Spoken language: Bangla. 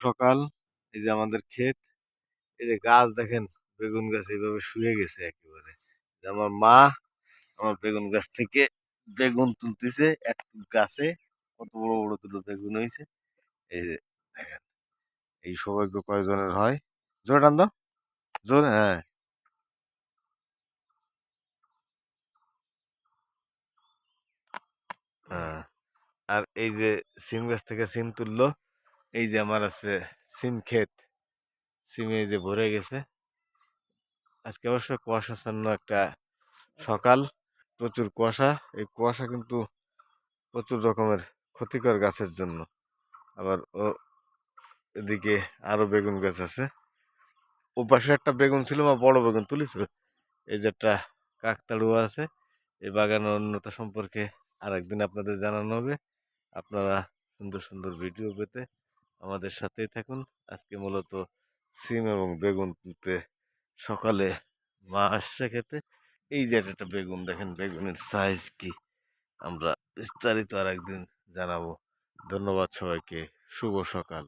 সকাল, এই যে আমাদের ক্ষেত, এই যে গাছ দেখেন, বেগুন গাছ এইভাবে শুয়ে গেছে একেবারে। আমার মা আমার বেগুন গাছ থেকে বেগুন তুলতেছে, এক গাছে, কত বড় বড় দুটো বেগুন হয়েছে। এই যে দেখেন, এই সৌভাগ্য কয়জনের হয়? জোরে টান দাও। জোরে হ্যাঁ। হ্যাঁ আর এই যে সিম গাছ থেকে সিম তুললো এই যে আমার আছে সিম ক্ষেত। সিমে যে ভরে গেছে। আজকে অবশ্য কুয়াশাচ্ছন্ন একটা সকাল। প্রচুর কুয়াশা। এই কুয়াশা কিন্তু প্রচুর রকমের ক্ষতিকর গাছের জন্য। আবার ও এদিকে আরও বেগুন গাছ আছে। ও পাশে একটা বেগুন ছিল বা বড় বেগুন তুলিস এই যে একটা কাকতাড়ুয়া আছে। এই বাগানের অন্যতা সম্পর্কে আর একদিন আপনাদের জানানো হবে। আপনারা সুন্দর সুন্দর ভিডিও পেতে আমাদের সাথেই থাকুন। আজকে মূলত সিম এবং বেগুন তুলতে সকালে মা আসছে খেতে। এই যে একটা বেগুন, দেখেন বেগুনের সাইজ কি। আমরা বিস্তারিত আর একদিন জানাব। ধন্যবাদ সবাইকে। শুভ সকাল।